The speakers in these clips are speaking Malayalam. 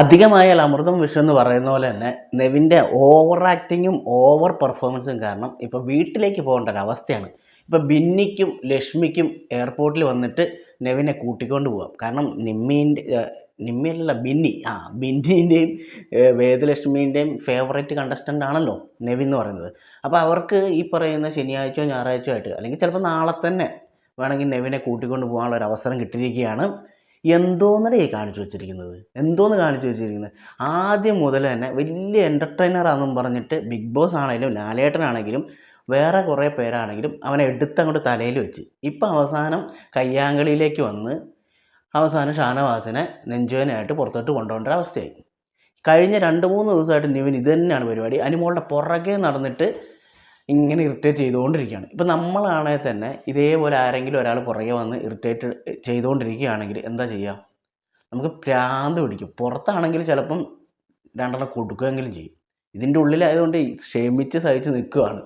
അധികമായാൽ അമൃതം വിഷം എന്ന് പറയുന്ന പോലെ തന്നെ നെവിന്റെ ഓവർ ആക്ടിങ്ങും ഓവർ പെർഫോമൻസും കാരണം ഇപ്പോൾ വീട്ടിലേക്ക് പോകേണ്ട ഒരു അവസ്ഥയാണ്. ഇപ്പോൾ ബിന്നിക്കും ലക്ഷ്മിക്കും എയർപോർട്ടിൽ വന്നിട്ട് നെവിനെ കൂട്ടിക്കൊണ്ട് പോകാം കാരണം നിമ്മീന്റെ നിമ്മിയല്ല ബിന്നി. ആ ബിന്നിന്റെയും വേദലക്ഷ്മീന്റെയും ഫേവറേറ്റ് കണ്ടസ്റ്റന്റ് ആണല്ലോ നെവി എന്ന് പറയുന്നത്. അപ്പോൾ അവർക്ക് ഈ പറയുന്ന ശനിയാഴ്ചയോ ഞായറാഴ്ചയോ ആയിട്ട് അല്ലെങ്കിൽ ചിലപ്പോൾ നാളെ തന്നെ വേണമെങ്കിൽ നെവിനെ കൂട്ടിക്കൊണ്ട് പോകാനുള്ള ഒരു അവസരം കിട്ടിയിരിക്കുകയാണ്. എന്തോന്നടേ കാണിച്ചു വെച്ചിരിക്കുന്നത്? എന്തോന്ന് കാണിച്ചു വെച്ചിരിക്കുന്നത്? ആദ്യം മുതൽ തന്നെ വലിയ എന്റർടൈനറാണെന്നും പറഞ്ഞിട്ട് ബിഗ് ബോസ് ആണെങ്കിലും ലാലേട്ടനാണെങ്കിലും വേറെ കുറേ പേരാണെങ്കിലും അവനെ എടുത്തങ്ങോട്ട് തലയിൽ വെച്ച്. ഇപ്പം അവസാനം കയ്യാങ്കളിയിലേക്ക് വന്ന് അവസാനം ഷാനവാസിനെ നെഞ്ചുവേനായിട്ട് പുറത്തോട്ട് കൊണ്ടുപോകേണ്ട അവസ്ഥയായി കഴിഞ്ഞ രണ്ട് മൂന്ന് ദിവസമായിട്ട് നിവിൻ ഇത് തന്നെയാണ് പരിപാടി. അനുമോളുടെ പുറകെ നടന്നിട്ട് ഇങ്ങനെ ഇറിറ്റേറ്റ് ചെയ്തുകൊണ്ടിരിക്കുകയാണ്. ഇപ്പം നമ്മളാണെങ്കിൽ തന്നെ ഇതേപോലെ ആരെങ്കിലും ഒരാൾ പുറകെ വന്ന് ഇറിറ്റേറ്റ് ചെയ്തുകൊണ്ടിരിക്കുകയാണെങ്കിൽ എന്താ ചെയ്യുക? നമുക്ക് ഭ്രാന്ത് പിടിക്കും. പുറത്താണെങ്കിൽ ചിലപ്പം രണ്ടെണ്ണം കൊടുക്കുകയെങ്കിലും ചെയ്യും. ഇതിന്റെ ഉള്ളിലായതുകൊണ്ട് ക്ഷമിച്ച് സഹിച്ച് നിൽക്കുകയാണ്.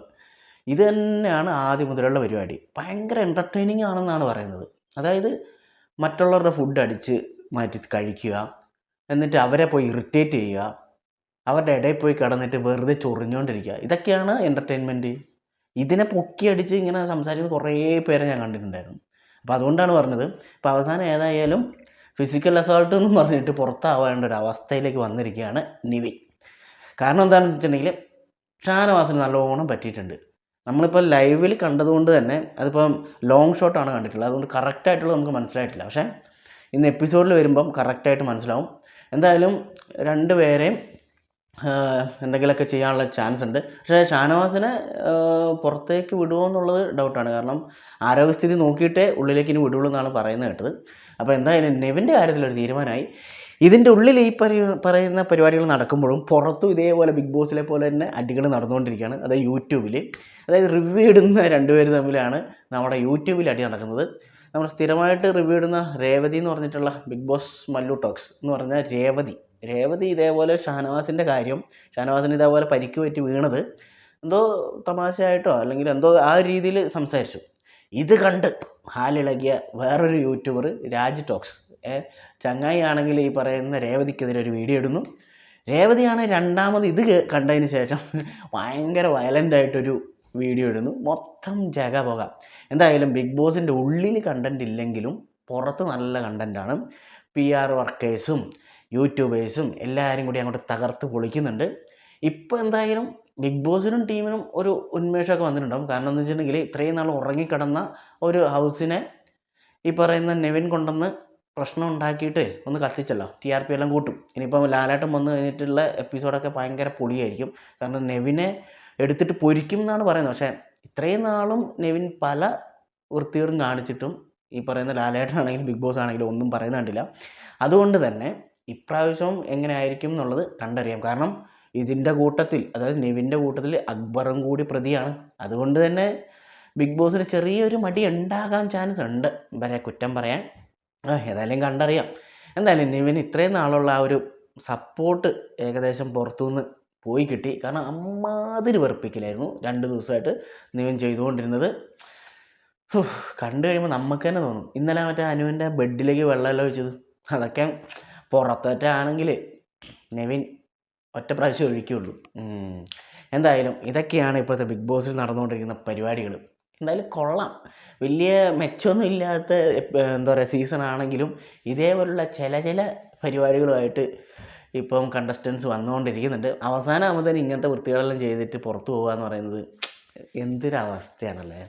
ഇത് തന്നെയാണ് ആദ്യം മുതലുള്ള പരിപാടി. ഭയങ്കര എന്റർടൈനിങ് ആണെന്നാണ് പറയുന്നത്. അതായത് മറ്റുള്ളവരുടെ ഫുഡ് അടിച്ച് മാറ്റി കഴിക്കുക. എന്നിട്ട് അവരെ പോയി ഇറിറ്റേറ്റ് ചെയ്യുക. അവരുടെ ഇടയിൽ പോയി കിടന്നിട്ട് വെറുതെ ചൊറിഞ്ഞുകൊണ്ടിരിക്കുക ഇതൊക്കെയാണ് എന്റർടൈൻമെന്റ് ഇതിനെ പൊക്കി അടിച്ച് ഇങ്ങനെ സംസാരിക്കുന്ന കുറേ പേരെ ഞാൻ കണ്ടിട്ടുണ്ടായിരുന്നു. അപ്പോൾ അതുകൊണ്ടാണ് പറഞ്ഞത് ഇപ്പോൾ അവസാനം ഏതായാലും ഫിസിക്കൽ അസോൾട്ട് എന്ന് പറഞ്ഞിട്ട് പുറത്താവേണ്ട ഒരു അവസ്ഥയിലേക്ക് വന്നിരിക്കുകയാണ് നിവിൻ. കാരണം എന്താണെന്ന് വെച്ചിട്ടുണ്ടെങ്കിൽ ഷാനവാസിന് നല്ലോണം പറ്റിയിട്ടുണ്ട്. നമ്മളിപ്പോൾ ലൈവിൽ കണ്ടതുകൊണ്ട് തന്നെ അതിപ്പം ലോങ് ഷോട്ടാണ് കണ്ടിട്ടുള്ളത്. അതുകൊണ്ട് കറക്റ്റായിട്ടുള്ളത് നമുക്ക് മനസ്സിലായിട്ടില്ല. പക്ഷേ ഇന്ന് എപ്പിസോഡിൽ വരുമ്പം കറക്റ്റായിട്ട് മനസ്സിലാവും. എന്തായാലും രണ്ട് പേരെയും എന്തെങ്കിലുമൊക്കെ ചെയ്യാനുള്ള ചാൻസ് ഉണ്ട്. പക്ഷേ ഷാനവാസിനെ പുറത്തേക്ക് വിടുമോ എന്നുള്ളത് ഡൗട്ടാണ് കാരണം ആരോഗ്യസ്ഥിതി നോക്കിയിട്ടേ ഉള്ളിലേക്ക് ഇനി വിടുള്ളൂ എന്നാണ് പറയുന്നത് കേട്ടത്. അപ്പോൾ എന്തായാലും നെവിന്റെ കാര്യത്തിലൊരു തീരുമാനമായി. ഇതിന്റെ ഉള്ളിൽ ഈ പറയുന്ന പരിപാടികൾ നടക്കുമ്പോഴും പുറത്തും ഇതേപോലെ ബിഗ് ബോസിലെ പോലെ തന്നെ അടികൾ നടന്നുകൊണ്ടിരിക്കുകയാണ്. അതായത് യൂട്യൂബിൽ. അതായത് റിവ്യൂ ഇടുന്ന രണ്ടുപേർ തമ്മിലാണ് നമ്മുടെ യൂട്യൂബിൽ അടി നടക്കുന്നത്. നമ്മൾ സ്ഥിരമായിട്ട് റിവ്യൂ ഇടുന്ന രേവതി എന്ന് പറഞ്ഞിട്ടുള്ള ബിഗ് ബോസ് മല്ലു ടോക്സ് എന്ന് പറഞ്ഞ രേവതി. രേവതി ഇതേപോലെ ഷാനവാസിന്റെ കാര്യം ഷാനവാസിന് ഇതേപോലെ പരിക്ക് പറ്റി വീണത് എന്തോ തമാശയായിട്ടോ അല്ലെങ്കിൽ എന്തോ ആ രീതിയിൽ സംസാരിച്ചു. ഇത് കണ്ട് ഹാലിളകിയ വേറൊരു യൂട്യൂബർ രാജ് ടോക്സ്. ചങ്ങായി ആണെങ്കിൽ ഈ പറയുന്ന രേവതിക്കെതിരെ ഒരു വീഡിയോ ഇടുന്നു. രേവതിയാണ് രണ്ടാമത് ഇത് കണ്ടതിന് ശേഷം ഭയങ്കര വയലന്റായിട്ടൊരു വീഡിയോ ഇടുന്നു. മൊത്തം ജഗ പോക എന്തായാലും ബിഗ് ബോസിന്റെ ഉള്ളിൽ കണ്ടന്റ് ഇല്ലെങ്കിലും പുറത്ത് നല്ല കണ്ടന്റാണ് പി ആർ വർക്കേഴ്സും യൂട്യൂബേഴ്സും എല്ലാവരും കൂടി അങ്ങോട്ട് തകർത്ത് പൊളിക്കുന്നുണ്ട്. ഇപ്പോൾ എന്തായാലും ബിഗ് ബോസിനും ടീമിനും ഒരു ഉന്മേഷമൊക്കെ വന്നിട്ടുണ്ടാവും. കാരണം എന്ന് വെച്ചിട്ടുണ്ടെങ്കിൽ ഇത്രയും നാൾ ഉറങ്ങിക്കിടന്ന ഒരു ഹൗസിനെ ഈ പറയുന്ന നെവിൻ കൊണ്ടുവന്ന് പ്രശ്നം ഉണ്ടാക്കിയിട്ട് ഒന്ന് കത്തിച്ചല്ലോ. ടി ആർ പി എല്ലാം കൂട്ടും. ഇനിയിപ്പം ലാലാട്ടം വന്നു കഴിഞ്ഞിട്ടുള്ള എപ്പിസോഡൊക്കെ ഭയങ്കര പൊളിയായിരിക്കും. കാരണം നെവിനെ എടുത്തിട്ട് പൊരിക്കും എന്നാണ് പറയുന്നത്. പക്ഷേ ഇത്രയും നാളും നെവിൻ പല വൃത്തികളും കാണിച്ചിട്ടും ഈ പറയുന്ന ലാലേട്ടനാണെങ്കിലും ബിഗ് ബോസ് ആണെങ്കിലും ഒന്നും പറയുന്ന കണ്ടില്ല. അതുകൊണ്ട് തന്നെ ഇപ്രാവശ്യം എങ്ങനെ ആയിരിക്കും എന്നുള്ളത് കണ്ടറിയാം. കാരണം ഇതിന്റെ കൂട്ടത്തിൽ അതായത് നിവിന്റെ കൂട്ടത്തിൽ അക്ബറും കൂടി പ്രതിയാണ്. അതുകൊണ്ട് തന്നെ ബിഗ് ബോസിന് ചെറിയൊരു മടി ഉണ്ടാകാൻ ചാൻസ് ഉണ്ട്. വരെ കുറ്റം പറയാൻ. ഏതായാലും കണ്ടറിയാം. എന്തായാലും നിവിൻ ഇത്രയും നാളുള്ള ആ ഒരു സപ്പോർട്ട് ഏകദേശം പുറത്തുനിന്ന് പോയി കിട്ടി. കാരണം അമ്മാതിരി വെറുപ്പിക്കലായിരുന്നു രണ്ട് ദിവസമായിട്ട് നിവിൻ ചെയ്തുകൊണ്ടിരുന്നത്. കണ്ടു കഴിയുമ്പോൾ നമുക്ക് തന്നെ തോന്നും. ഇന്നലെ മറ്റേ അനുവിന്റെ ബെഡിലേക്ക് വെള്ളമെല്ലാം ഒഴിച്ചത്. അതൊക്കെ പുറത്തേറ്റാണെങ്കിൽ നെവിൻ ഒറ്റ പ്രാവശ്യം ഒഴിക്കുകയുള്ളൂ എന്തായാലും ഇതൊക്കെയാണ് ഇപ്പോഴത്തെ ബിഗ് ബോസിൽ നടന്നുകൊണ്ടിരിക്കുന്ന പരിപാടികൾ എന്തായാലും കൊള്ളാം. വലിയ മെച്ചമൊന്നും ഇല്ലാത്ത എന്താ പറയുക സീസൺ ആണെങ്കിലും ഇതേപോലുള്ള ചില ചില പരിപാടികളുമായിട്ട് ഇപ്പം കണ്ടസ്റ്റൻസ് വന്നുകൊണ്ടിരിക്കുന്നുണ്ട്. അവസാനം ആകുമ്പോൾ ഇങ്ങനത്തെ വൃത്തികളെല്ലാം ചെയ്തിട്ട് പുറത്തു പോകുക എന്ന് പറയുന്നത് എന്തൊരവസ്ഥയാണല്ലേ?